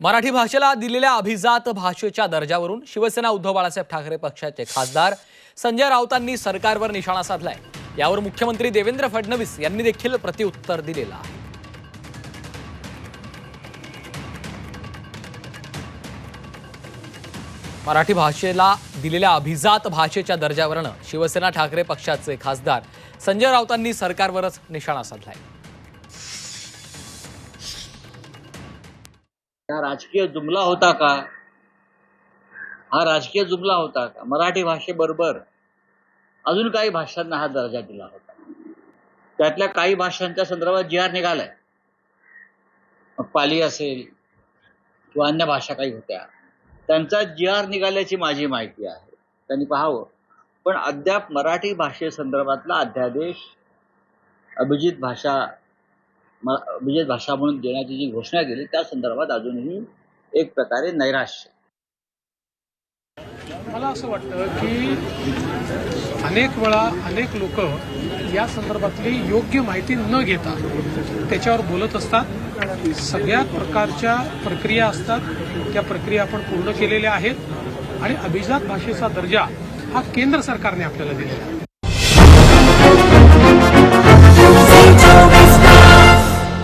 मराठी भाषेला दिलेल्या अभिजात भाषेच्या दर्जावरून शिवसेना उद्धव बाळासाहेब ठाकरे पक्षाचे खासदार संजय राऊतांनी सरकारवर निशाणा साधलाय. यावर मुख्यमंत्री देवेंद्र फडणवीस यांनी देखील प्रतिउत्तर दिलेलं आहे. मराठी भाषेला दिलेल्या अभिजात भाषेच्या दर्जावरनं शिवसेना ठाकरे पक्षाचे खासदार संजय राऊतांनी सरकारवरच निशाणा साधलाय. हा राजकीय जुमला होता का? हा राजकीय जुमला होता का? मराठी भाषेबरोबर अजून काही भाषांना हा दर्जा दिला होता. त्यातल्या काही भाषांच्या संदर्भात जी आर निघालाय. मग पाली असेल किंवा अन्य भाषा काही होत्या. त्यांचा जी आर निघाल्याची माझी माहिती आहे. त्यांनी पाहावं. पण अद्याप मराठी भाषेसंदर्भातला अध्यादेश अभिजित भाषा म्हणजे भाषा म्हणून देण्याची जी घोषणा केली त्या संदर्भात अजूनही एक प्रकारे नैराश्य मला असं वाटतं की अनेक वेळा अनेक लोक या संदर्भातली योग्य माहिती न घेता त्याच्यावर बोलत असतात. सगळ्या प्रकारच्या प्रक्रिया असतात. त्या प्रक्रिया आपण पूर्ण केलेल्या आहेत. आणि अभिजात भाषेचा दर्जा हा केंद्र सरकारने आपल्याला दिलेला आहे.